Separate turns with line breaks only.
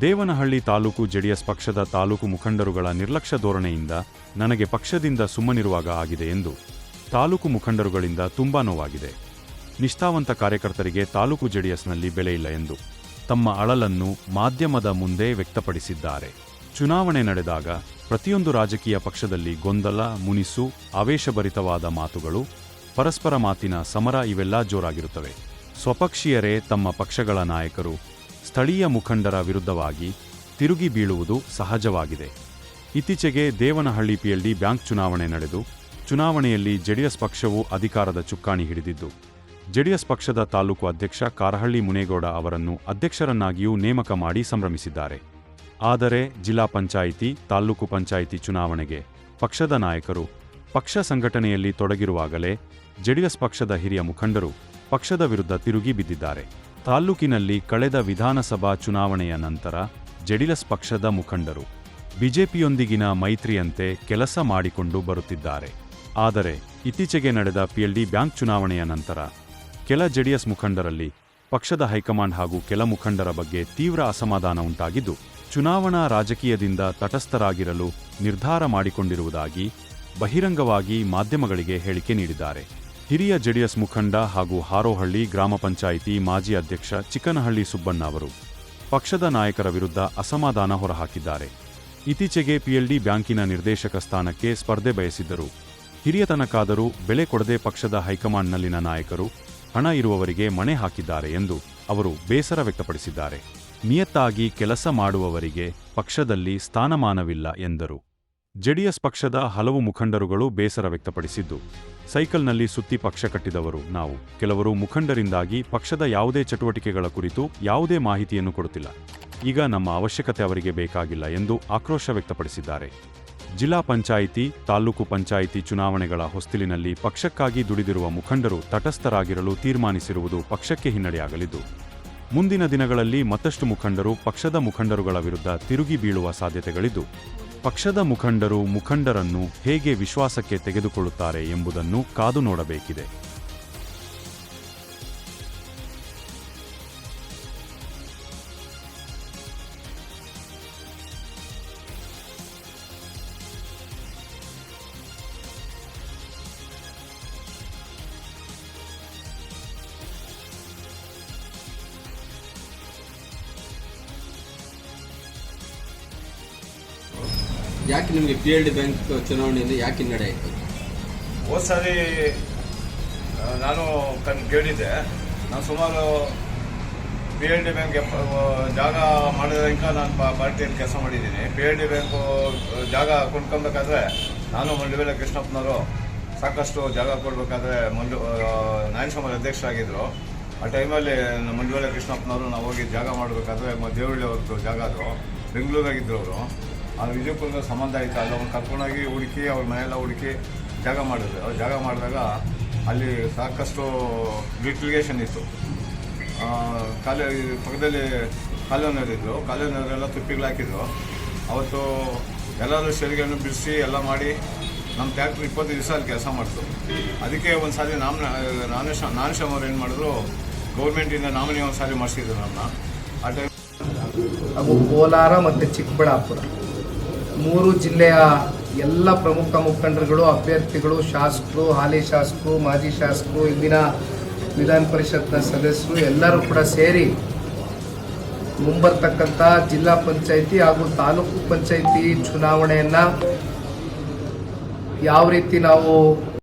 Devanahalli taluk JDS ಪಕ್ಷದ ತಾಲೂಕು ಮುಖಂಡರುಗಳ ನಿರ್ಲಕ್ಷ್ಯ ಧೋರಣೆಯಿಂದ ನನಗೆ ಪಕ್ಷದಿಂದ ಸುಮ್ಮನಿರುವಾಗ ಆಗಿದೆ ಎಂದು ತಾಲೂಕು ಮುಖಂಡರುಗಳಿಂದ ತುಂಬಾ ನೋವಾಗಿದೆ. ನಿಷ್ಠಾವಂತ ಕಾರ್ಯಕರ್ತರಿಗೆ ತಾಲೂಕು ಜೆಡಿಎಸ್ನಲ್ಲಿ ಬೆಲೆಯಿಲ್ಲ ಎಂದು ತಮ್ಮ ಅಳಲನ್ನು ಮಾಧ್ಯಮದ ಮುಂದೆ ವ್ಯಕ್ತಪಡಿಸಿದ್ದಾರೆ. ಚುನಾವಣೆ ನಡೆದಾಗ ಪ್ರತಿಯೊಂದು ರಾಜಕೀಯ ಪಕ್ಷದಲ್ಲಿ ಗೊಂದಲ, ಮುನಿಸು, ಆವೇಶಭರಿತವಾದ ಮಾತುಗಳು, ಪರಸ್ಪರ ಮಾತಿನ ಸಮರ ಇವೆಲ್ಲ ಜೋರಾಗಿರುತ್ತವೆ. ಸ್ವಪಕ್ಷೀಯರೇ ತಮ್ಮ ಪಕ್ಷಗಳ ನಾಯಕರು ಸ್ಥಳೀಯ ಮುಖಂಡರ ವಿರುದ್ಧವಾಗಿ ತಿರುಗಿ ಬೀಳುವುದು ಸಹಜವಾಗಿದೆ. ಇತ್ತೀಚೆಗೆ ದೇವನಹಳ್ಳಿ ಪಿಯಲ್ಲಿ ಬ್ಯಾಂಕ್ ಚುನಾವಣೆ ನಡೆದು, ಚುನಾವಣೆಯಲ್ಲಿ ಜೆಡಿಎಸ್ ಪಕ್ಷವು ಅಧಿಕಾರದ ಚುಕ್ಕಾಣಿ ಹಿಡಿದಿದ್ದು, ಜೆಡಿಎಸ್ ಪಕ್ಷದ ತಾಲೂಕು ಅಧ್ಯಕ್ಷ ಕಾರಹಳ್ಳಿ ಮುನೇಗೌಡ ಅವರನ್ನು ಅಧ್ಯಕ್ಷರನ್ನಾಗಿಯೂ ನೇಮಕ ಮಾಡಿ ಸಂಭ್ರಮಿಸಿದ್ದಾರೆ. ಆದರೆ ಜಿಲ್ಲಾ ಪಂಚಾಯಿತಿ, ತಾಲೂಕು ಪಂಚಾಯಿತಿ ಚುನಾವಣೆಗೆ ಪಕ್ಷದ ನಾಯಕರು, ಪಕ್ಷ ಸಂಘಟನೆಯಲ್ಲಿ ತೊಡಗಿರುವಾಗಲೇ ಜೆಡಿಎಸ್ ಪಕ್ಷದ ಹಿರಿಯ ಮುಖಂಡರು ಪಕ್ಷದ ವಿರುದ್ಧ ತಿರುಗಿ ಬಿದ್ದಿದ್ದಾರೆ. ತಾಲ್ಲೂಕಿನಲ್ಲಿ ಕಳೆದ ವಿಧಾನಸಭಾ ಚುನಾವಣೆಯ ನಂತರ ಜೆಡಿಎಸ್ ಪಕ್ಷದ ಮುಖಂಡರು ಬಿಜೆಪಿಯೊಂದಿಗಿನ ಮೈತ್ರಿಯಂತೆ ಕೆಲಸ ಮಾಡಿಕೊಂಡು ಬರುತ್ತಿದ್ದಾರೆ. ಆದರೆ ಇತ್ತೀಚೆಗೆ ನಡೆದ ಪಿಎಲ್ಡಿ ಬ್ಯಾಂಕ್ ಚುನಾವಣೆಯ ನಂತರ ಕೆಲ ಜೆಡಿಎಸ್ ಮುಖಂಡರಲ್ಲಿ ಪಕ್ಷದ ಹೈಕಮಾಂಡ್ ಹಾಗೂ ಕೆಲ ಮುಖಂಡರ ಬಗ್ಗೆ ತೀವ್ರ ಅಸಮಾಧಾನ ಉಂಟಾಗಿದ್ದು, ಚುನಾವಣಾ ರಾಜಕೀಯದಿಂದ ತಟಸ್ಥರಾಗಿರಲು ನಿರ್ಧಾರ ಮಾಡಿಕೊಂಡಿರುವುದಾಗಿ ಬಹಿರಂಗವಾಗಿ ಮಾಧ್ಯಮಗಳಿಗೆ ಹೇಳಿಕೆ ನೀಡಿದ್ದಾರೆ. ಹಿರಿಯ ಜೆಡಿಎಸ್ ಮುಖಂಡ ಹಾಗೂ ಹಾರೋಹಳ್ಳಿ ಗ್ರಾಮ ಪಂಚಾಯಿತಿ ಮಾಜಿ ಅಧ್ಯಕ್ಷ ಚಿಕ್ಕನಹಳ್ಳಿ ಸುಬ್ಬಣ್ಣ ಅವರು ಪಕ್ಷದ ನಾಯಕರ ವಿರುದ್ಧ ಅಸಮಾಧಾನ ಹೊರಹಾಕಿದ್ದಾರೆ. ಇತ್ತೀಚೆಗೆ ಪಿಎಲ್ಡಿ ಬ್ಯಾಂಕಿನ ನಿರ್ದೇಶಕ ಸ್ಥಾನಕ್ಕೆ ಸ್ಪರ್ಧೆ ಬಯಸಿದ್ದರು. ಹಿರಿಯತನಕ್ಕಾದರೂ ಬೆಲೆ ಕೊಡದೆ ಪಕ್ಷದ ಹೈಕಮಾಂಡ್ನಲ್ಲಿನ ನಾಯಕರು ಹಣ ಇರುವವರಿಗೆ ಮಣೆ ಹಾಕಿದ್ದಾರೆ ಎಂದು ಅವರು ಬೇಸರ ವ್ಯಕ್ತಪಡಿಸಿದ್ದಾರೆ. ನಿಯತ್ತಾಗಿ ಕೆಲಸ ಮಾಡುವವರಿಗೆ ಪಕ್ಷದಲ್ಲಿ ಸ್ಥಾನಮಾನವಿಲ್ಲ ಎಂದರು. ಜೆಡಿಎಸ್ ಪಕ್ಷದ ಹಲವು ಮುಖಂಡರುಗಳು ಬೇಸರ ವ್ಯಕ್ತಪಡಿಸಿದ್ದು, ಸೈಕಲ್ನಲ್ಲಿ ಸುತ್ತಿ ಪಕ್ಷ ಕಟ್ಟಿದವರು ನಾವು. ಕೆಲವರು ಮುಖಂಡರಿಂದಾಗಿ ಪಕ್ಷದ ಯಾವುದೇ ಚಟುವಟಿಕೆಗಳ ಕುರಿತು ಯಾವುದೇ ಮಾಹಿತಿಯನ್ನು ಕೊಡುತ್ತಿಲ್ಲ. ಈಗ ನಮ್ಮ ಅವಶ್ಯಕತೆ ಅವರಿಗೆ ಬೇಕಾಗಿಲ್ಲ ಎಂದು ಆಕ್ರೋಶ ವ್ಯಕ್ತಪಡಿಸಿದ್ದಾರೆ. ಜಿಲ್ಲಾ ಪಂಚಾಯಿತಿ, ತಾಲೂಕು ಪಂಚಾಯಿತಿ ಚುನಾವಣೆಗಳ ಹೊಸ್ತಿಲಿನಲ್ಲಿ ಪಕ್ಷಕ್ಕಾಗಿ ದುಡಿದಿರುವ ಮುಖಂಡರು ತಟಸ್ಥರಾಗಿರಲು ತೀರ್ಮಾನಿಸಿರುವುದು ಪಕ್ಷಕ್ಕೆ ಹಿನ್ನಡೆಯಾಗಲಿದ್ದು, ಮುಂದಿನ ದಿನಗಳಲ್ಲಿ ಮತ್ತಷ್ಟು ಮುಖಂಡರು ಪಕ್ಷದ ಮುಖಂಡರುಗಳ ವಿರುದ್ಧ ತಿರುಗಿ ಬೀಳುವ ಸಾಧ್ಯತೆಗಳಿದ್ದು ಪಕ್ಷದ ಮುಖಂಡರು ಮುಖಂಡರನ್ನು ಹೇಗೆ ವಿಶ್ವಾಸಕ್ಕೆ ತೆಗೆದುಕೊಳ್ಳುತ್ತಾರೆ ಎಂಬುದನ್ನು ಕಾದು ನೋಡಬೇಕಿದೆ.
ಯಾಕೆ ನಿಮಗೆ ಪಿ ಎಲ್ ಡಿ ಬ್ಯಾಂಕ್ ಚುನಾವಣೆಯಲ್ಲಿ ಯಾಕೆ ಹಿನ್ನಡೆ ಆಯಿತು?
ಹೋದ ಸಾರಿ ನಾನು ಕಣ್ ಕೇಳಿದ್ದೆ. ನಾನು ಸುಮಾರು ಪಿ ಎಲ್ ಡಿ ಬ್ಯಾಂಕ್ ಜಾಗ ಮಾಡಿದಂಕ ನಾನು ಪಾರ್ಟಿಯಲ್ಲಿ ಕೆಲಸ ಮಾಡಿದ್ದೀನಿ. ಪಿ ಎಲ್ ಡಿ ಬ್ಯಾಂಕು ಜಾಗ ಕೊಂಡ್ಕೊಬೇಕಾದ್ರೆ ನಾನು ಮಂಡ್ಯವೇಲ ಕೃಷ್ಣಪ್ಪನವರು ಸಾಕಷ್ಟು ಜಾಗ ಕೊಡಬೇಕಾದ್ರೆ ಮಂಡು ನಾಯನಸಮಾಜ ಅಧ್ಯಕ್ಷರಾಗಿದ್ದರು ಆ ಟೈಮಲ್ಲಿ ಮಂಡ್ಯವೇಲ ಕೃಷ್ಣಪ್ಪನವರು ನಾವು ಹೋಗಿ ಜಾಗ ಮಾಡಬೇಕಾದ್ರೆ ದೇವಳ್ಳಿ ಅವ್ರದ್ದು ಜಾಗ ಅದು. ಬೆಂಗಳೂರಾಗಿದ್ದರು ಅವರು. ಆ ವಿಜಯಪುರದ ಸಂಬಂಧ ಆಯ್ತು. ಅಲ್ಲಿ ಅವ್ರು ಕರ್ಕೊಂಡೋಗಿ ಹುಡುಕಿ ಅವ್ರ ಮನೆಯೆಲ್ಲ ಹುಡುಕಿ ಜಾಗ ಮಾಡಿದ್ರು ಅವ್ರು ಜಾಗ ಮಾಡಿದಾಗ ಅಲ್ಲಿ ಸಾಕಷ್ಟು ಡಿಟ್ಲಿಗೇಷನ್ ಇತ್ತು. ಕಾಲೇ, ಪಕ್ಕದಲ್ಲಿ ಕಾಲೋನಿಯರಿದ್ರು ಕಾಲೋನಿಯವರೆಲ್ಲ ತುಪ್ಪಿಗಳು ಹಾಕಿದ್ರು ಅವತ್ತು ಎಲ್ಲರೂ ಸೆರಿಗೆಯನ್ನು ಬಿಡಿಸಿ ಎಲ್ಲ ಮಾಡಿ ನಮ್ಮ ಟ್ಯಾಕ್ಟ್ರ್ ಇಪ್ಪತ್ತು ದಿವಸ ಅಲ್ಲಿ ಕೆಲಸ ಮಾಡ್ತು. ಅದಕ್ಕೆ ಒಂದು ಸಾರಿ ನಾಮ ನಾನೇಶ ನಾನೇಶಮ್ ಅವ್ರು ಏನು ಮಾಡಿದ್ರು, ಗೌರ್ಮೆಂಟಿಂದ ನಾಮಿನಿ ಒಂದು ಸಾರಿ ಮಾಡಿಸಿದ್ರು ನಮ್ಮನ್ನ ಆ ಟೈಮ್
ಕೋಲಾರ ಮತ್ತು ಚಿಕ್ಕಬಳ್ಳಾಪುರ. ಮೂರು ಜಿಲ್ಲೆಯ ಎಲ್ಲ ಪ್ರಮುಖ ಮುಖಂಡರುಗಳು, ಅಭ್ಯರ್ಥಿಗಳು, ಶಾಸಕರು, ಹಾಲಿ ಶಾಸಕರು, ಮಾಜಿ ಶಾಸಕರು ಇಂದಿನ ವಿಧಾನ ಪರಿಷತ್ನ ಸದಸ್ಯರು ಎಲ್ಲರೂ ಕೂಡ ಸೇರಿ ಮುಂಬರ್ತಕ್ಕಂಥ ಜಿಲ್ಲಾ ಪಂಚಾಯಿತಿ ಹಾಗೂ ತಾಲೂಕು ಪಂಚಾಯಿತಿ ಚುನಾವಣೆಯನ್ನು ಯಾವ ರೀತಿ ನಾವು